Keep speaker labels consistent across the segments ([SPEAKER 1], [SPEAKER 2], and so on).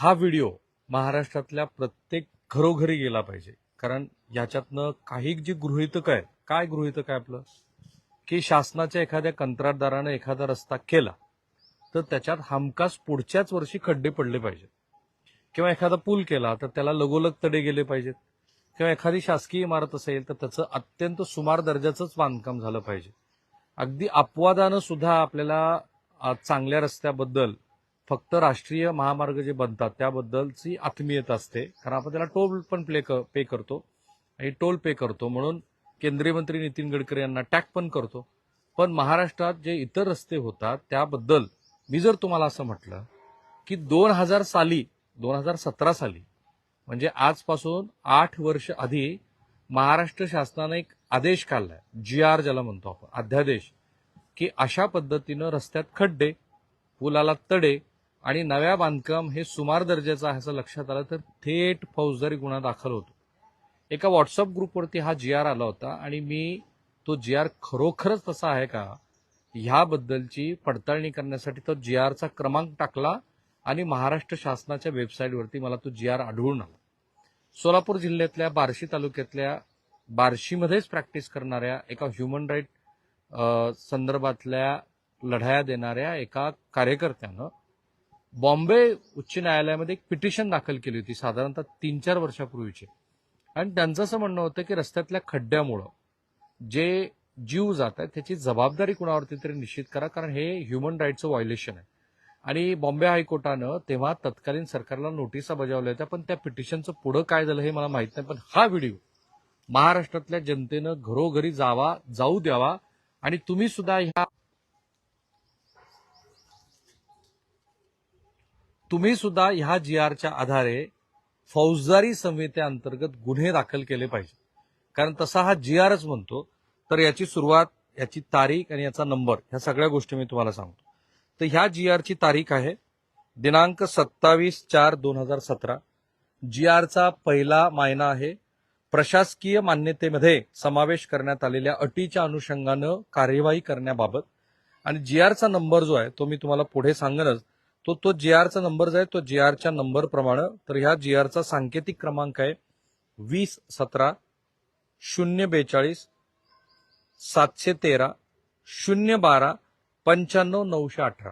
[SPEAKER 1] हा व्हिडिओ महाराष्ट्रातल्या प्रत्येक घरोघरी गेला पाहिजे. कारण याच्यातनं काही जी गृहितक आहे काय गृहितक आहे आपलं? की शासनाच्या एखाद्या कंत्राटदारानं एखादा रस्ता केला तर त्याच्यात हमखास पुढच्याच वर्षी खड्डे पडले पाहिजेत. किंवा एखादा पूल केला तर त्याला लगोलग तडे गेले पाहिजेत. किंवा एखादी शासकीय इमारत असेल तर त्याचं अत्यंत सुमार दर्जाचंच बांधकाम झालं पाहिजे. अगदी अपवादानं सुद्धा आपल्याला चांगल्या रस्त्याबद्दल फक्त राष्ट्रीय महामार्ग जे बनतात त्याबद्दलची आत्मीयता असते. कारण आपण त्याला टोल पण प्ले पे करतो. आणि टोल पे करतो. म्हणून केंद्रीय मंत्री नितीन गडकरी यांना टॅग पण करतो. पण महाराष्ट्रात जे इतर रस्ते होतात त्याबद्दल मी जर तुम्हाला असं म्हटलं की दोन हजार साली दोन हजार सतरा साली म्हणजे आजपासून आठ वर्ष आधी महाराष्ट्र शासनानं एक आदेश काढलाय जी आर ज्याला म्हणतो आपण अध्यादेश की अशा पद्धतीनं रस्त्यात खड्डे पुलाला तडे आणि नव्या बांधकाम हे सुमार दर्जाचं आहे असं लक्षात आलं तर थेट फौजदारी गुन्हा दाखल होतो. एका व्हॉट्सअप ग्रुपवरती हा जी आर आला होता आणि मी तो जी आर खरोखरच तसा आहे का ह्याबद्दलची पडताळणी करण्यासाठी तो जी आरचा क्रमांक टाकला आणि महाराष्ट्र शासनाच्या वेबसाईटवरती मला तो जी आर आढळून आला. सोलापूर जिल्ह्यातल्या बार्शी तालुक्यातल्या बार्शीमध्येच प्रॅक्टिस करणाऱ्या एका ह्युमन राईट संदर्भातल्या लढाया देणाऱ्या एका कार्यकर्त्यानं बॉम्बे उच्च न्यायालयामध्ये एक पिटिशन दाखल केली होती साधारणतः तीन चार वर्षापूर्वीची. आणि त्यांचं असं म्हणणं होतं की रस्त्यातल्या खड्ड्यामुळं जे जीव जात आहेत त्याची जबाबदारी कुणावरती तरी निश्चित करा कारण हे ह्युमन राईटचं व्हायोलेशन आहे. आणि बॉम्बे हायकोर्टानं तेव्हा तत्कालीन सरकारला नोटिसा बजावल्या होत्या पण त्या पिटिशनचं पुढं काय झालं हे मला माहीत नाही पण हा व्हिडिओ महाराष्ट्रातल्या जनतेनं घरोघरी जावा जाऊ द्यावा आणि तुम्ही सुद्धा ह्या तुम्ही सुद्धा ह्या जी आरच्या आधारे फौजदारी संहितेअंतर्गत गुन्हे दाखल केले पाहिजे. कारण तसा हा जी आरच म्हणतो तर याची सुरुवात याची तारीख आणि याचा नंबर ह्या सगळ्या गोष्टी मी तुम्हाला सांगतो. तर ह्या जी आरची तारीख आहे दिनांक सत्तावीस चार दोन हजार सतरा. जी आरचा पहिला मायना आहे प्रशासकीय मान्यतेमध्ये समावेश करण्यात आलेल्या अटीच्या अनुषंगानं कार्यवाही करण्याबाबत. आणि जी आरचा नंबर जो आहे तो मी तुम्हाला पुढे सांगेनच तो तो जी आरचा नंबर जो आहे तो जी आरच्या नंबरप्रमाणे तर ह्या जी आरचा सांकेतिक क्रमांक आहे वीस सतरा शून्य बेचाळीस सातशे तेरा शून्य बारा पंच्याण्णव नऊशे अठरा.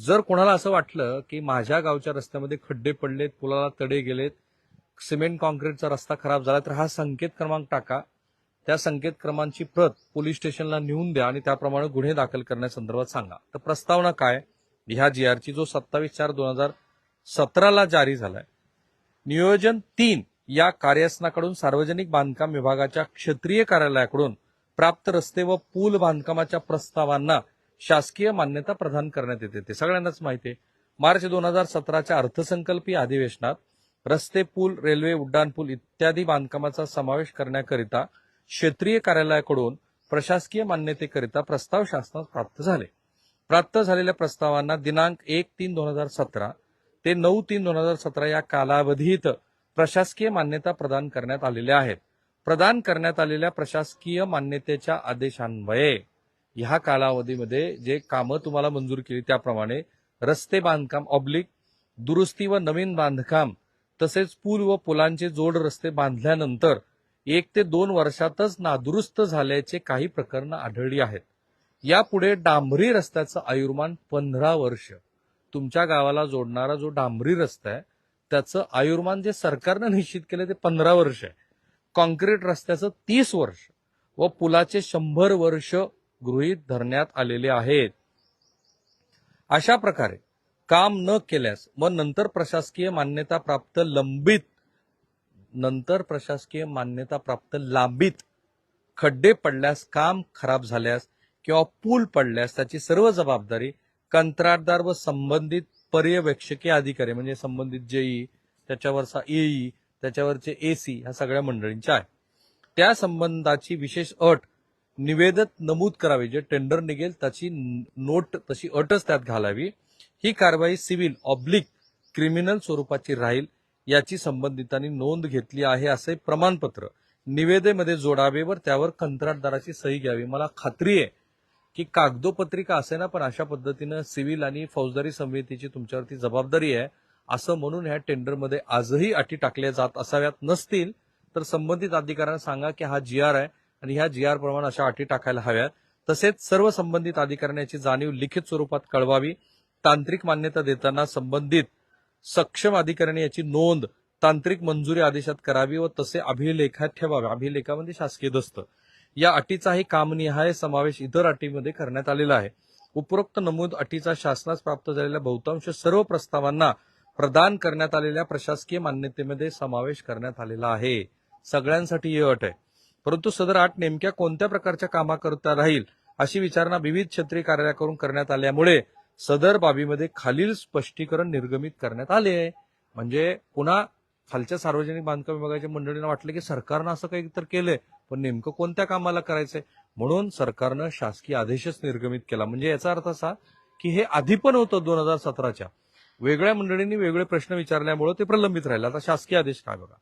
[SPEAKER 1] जर कोणाला असं वाटलं की माझ्या गावच्या रस्त्यामध्ये खड्डे पडलेत पुलाला तडे गेलेत सिमेंट कॉन्क्रीटचा रस्ता खराब झाला तर हा संकेत क्रमांक टाका. त्या संकेत क्रमांची प्रत पोलीस स्टेशनला नेऊन द्या आणि त्याप्रमाणे गुन्हे दाखल करण्यासंदर्भात सांगा. तर प्रस्तावना काय? ह्या जी आरची जो सत्तावीस चार दोन हजार सतराला जारी झालाय. नियोजन तीन या कार्यासनाकडून सार्वजनिक बांधकाम विभागाच्या क्षेत्रीय कार्यालयाकडून प्राप्त रस्ते व पूल बांधकामाच्या प्रस्तावांना शासकीय मान्यता प्रदान करण्यात येते. ते सगळ्यांनाच माहिती आहे. मार्च दोन हजार सतराच्या अर्थसंकल्पीय अधिवेशनात रस्ते पूल रेल्वे उड्डाणपूल इत्यादी बांधकामाचा समावेश करण्याकरिता क्षेत्रीय कार्यालयाकडून प्रशासकीय मान्यतेकरिता प्रस्ताव शासनास प्राप्त झाले. प्राप्त झालेल्या प्रस्तावांना दिनांक एक तीन दोन हजार सतरा ते नऊ तीन दोन हजार सतरा या कालावधीत प्रशासकीय मान्यता प्रदान करण्यात आलेल्या आहेत. प्रदान करण्यात आलेल्या प्रशासकीय मान्यतेच्या आदेशान्वये ह्या कालावधीमध्ये जे कामं तुम्हाला मंजूर केली त्याप्रमाणे रस्ते बांधकाम ऑब्लिक दुरुस्ती व नवीन बांधकाम तसेच पूल व पुलांचे जोड रस्ते बांधल्यानंतर एक ते दोन वर्षातच नादुरुस्त झाल्याचे काही प्रकरणं आढळली आहेत. यापुढे डांबरी रस्त्याचं आयुर्मान पंधरा वर्ष. तुमच्या गावाला जोडणारा जो डांबरी रस्ता आहे त्याचं आयुर्मान जे सरकारनं निश्चित केलं ते पंधरा वर्ष आहे. कॉन्क्रीट रस्त्याचं तीस वर्ष व पुलाचे शंभर वर्ष गृहीत धरण्यात आलेले आहेत. अशा प्रकारे काम न केल्यास व नंतर प्रशासकीय मान्यता प्राप्त लंबित नंतर प्रशासकीय मान्यता प्राप्त लांबीत खड्डे पडल्यास काम खराब झाल्यास किंवा पूल पडल्यास त्याची सर्व जबाबदारी कंत्राटदार व संबंधित पर्यवेक्षकीय अधिकारी म्हणजे संबंधित जेई त्याच्यावरचा एई त्याच्यावरचे एसी ह्या सगळ्या मंडळींच्या आहे त्या संबंधाची विशेष अट निवेदत नमूद करावी. जे टेंडर निघेल त्याची नोट तशी अटच त्यात घालावी. ही कारवाई सिव्हिल ऑब्लिक क्रिमिनल स्वरूपाची राहील याची संबंधितांनी नोंद घेतली आहे असे प्रमाणपत्र निवेदेमध्ये जोडावे वर त्यावर कंत्राटदाराची सही घ्यावी. मला खात्री आहे की कागदोपत्रिका असे ना पण अशा पद्धतीनं सिव्हिल आणि फौजदारी समितीची तुमच्यावरती जबाबदारी आहे. असं म्हणून ह्या टेंडरमध्ये आजही अटी टाकल्या जात असाव्यात नसतील तर संबंधित अधिकाऱ्यांना सांगा की हा जी आर आहे आणि ह्या जी आर प्रमाणे अशा अटी टाकायला हव्यात. तसेच सर्व संबंधित अधिकाऱ्यांची याची जाणीव लिखित स्वरूपात कळवावी. तांत्रिक मान्यता देताना संबंधित सक्षम अधिकाऱ्यांनी याची नोंद तांत्रिक मंजुरी आदेशात करावी व तसे अभिलेखात ठेवावे. अभिलेखामध्ये शासकीय दस्त. या अटीचाही कामनिहाय समावेश इतर अटीमध्ये करण्यात आलेला आहे. उपरोक्त नमूद अटीचा शासनास प्राप्त झालेल्या बहुतांश सर्व प्रस्तावांना प्रदान करण्यात आलेल्या प्रशासकीय मान्यतेमध्ये समावेश करण्यात आलेला आहे. सगळ्यांसाठी ही अट आहे. परंतु सदर आठ नेमक्या कोणत्या प्रकारच्या कामाकरता राहील अशी विचारणा विविध क्षेत्रीय कार्यालयाकडून करण्यात आल्यामुळे सदर बाबीमध्ये खालील स्पष्टीकरण निर्गमित करण्यात आले आहे. म्हणजे पुन्हा खालच्या सार्वजनिक बांधकाम विभागाच्या मंडळींना वाटलं की सरकारनं असं काही तर केलंय. पण नेमकं कोणत्या कामाला करायचंय? म्हणून सरकारनं शासकीय आदेशच निर्गमित केला. म्हणजे याचा अर्थ असा की हे आधी पण होतं दोन हजार सतराच्या. वेगळ्या मंडळींनी वेगळे प्रश्न विचारल्यामुळे ते प्रलंबित राहिले. आता शासकीय आदेश काय बघा?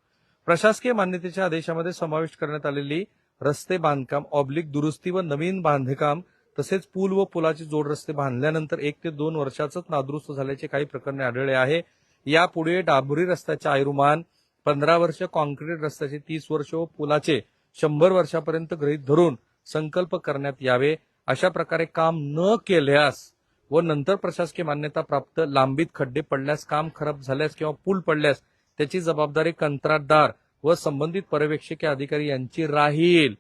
[SPEAKER 1] प्रशासकीय मान्यतेच्या आदेशामध्ये समाविष्ट करण्यात आलेली रस्ते बांधकाम ऑब्लिक दुरुस्ती व नवीन बांधकाम तसेच पूल व पुलाचे जोड रस्ते बांधल्यानंतर एक ते दोन वर्षातच नादुरुस्त झाल्याचे काही प्रकरणे आढळले आहे. यापुढे डांबरी रस्त्याचे आयुर्मान पंधरा वर्ष कॉन्क्रीट रस्त्याचे तीस वर्ष व पुलाचे शंभर वर्षापर्यंत गृहीत धरून संकल्प करण्यात यावे अशा प्रकारे काम न केल्यास व नंतर प्रशासकीय मान्यता प्राप्त लांबीत खड्डे पडल्यास काम खराब झाल्यास किंवा पूल पडल्यास त्याची जबाबदारी कंत्राटदार व संबंधित पर्यवेक्षकीय अधिकारी यांची राहील.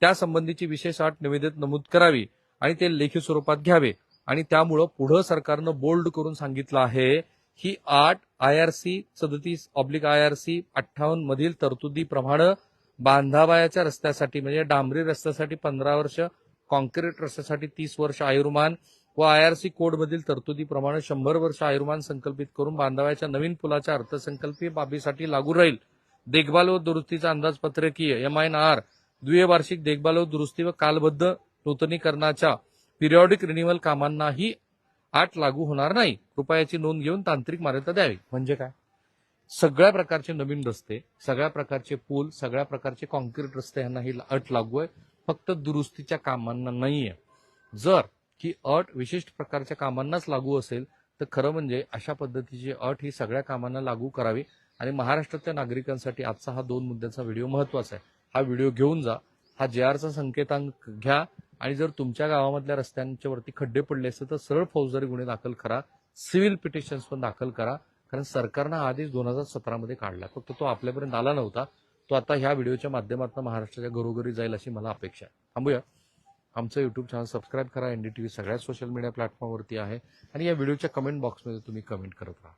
[SPEAKER 1] त्या संबंधीची विशेष अट निवेदित नमूद करावी आणि ते लेखी स्वरूपात घ्यावे. आणि त्यामुळं पुढं सरकारनं बोल्ड करून सांगितलं आहे ही आठ आय आर सी सदतीस ऑब्लिक आय आर सी अठ्ठावन्न मधील तरतुदीप्रमाणे बांधाबायाच्या रस्त्यासाठी म्हणजे डांबरी रस्त्यासाठी पंधरा वर्ष कॉन्क्रीट रस्त्यासाठी तीस वर्ष आयुर्मान व आय आर सी कोडमधील तरतुदीप्रमाणे शंभर वर्ष आयुर्मान संकल्पित करून बांधावयाच्या नवीन पुलाच्या अर्थसंकल्पीय बाबीसाठी लागू राहील. देखभाल व दुरुस्तीचा अंदाजपत्रकीय एम आय आर द्विवार्षिक देखभाल व दुरुस्ती व कालबद्ध नूतनीकरणाच्या पिरियॉडिक रिन्युअल कामांनाही आठ लागू होणार नाही. कृपयाची नोंद घेऊन तांत्रिक मान्यता द्यावी. म्हणजे काय? सगळ्या प्रकारचे नवीन रस्ते सगळ्या प्रकारचे पूल सगळ्या प्रकारचे कॉन्क्रीट रस्ते यांना ही अट लागू आहे. फक्त दुरुस्तीच्या कामांना नाहीये. जर ही अट विशिष्ट प्रकारच्या कामांनाच लागू असेल तर खरं म्हणजे अशा पद्धतीची अट ही सगळ्या कामांना लागू करावी. आणि महाराष्ट्रातल्या नागरिकांसाठी आजचा हा दोन मुद्द्यांचा व्हिडिओ महत्त्वाचा आहे. हा व्हिडिओ घेऊन जा. हा जे आरचा संकेतांक घ्या. आणि जर तुमच्या गावामधल्या रस्त्यांच्या वरती खड्डे पडले असतील तर सरळ फौजदारी गुन्हे दाखल करा. सिव्हिल पिटिशन्स पण दाखल करा. कारण सरकारनं आधीच दोन हजार सतरामध्ये काढला. फक्त तो आपल्यापर्यंत आला नव्हता. तो आता ह्या व्हिडिओच्या माध्यमातून महाराष्ट्राच्या घरोघरी जाईल अशी मला अपेक्षा आहे. थांबूया. आमचं यूट्यूब चॅनल सबस्क्राईब करा. एनडीटीव्ही सगळ्या सोशल मीडिया प्लॅटफॉर्मवरती आहे. आणि या व्हिडिओच्या कमेंट बॉक्समध्ये तुम्ही कमेंट करत राहा.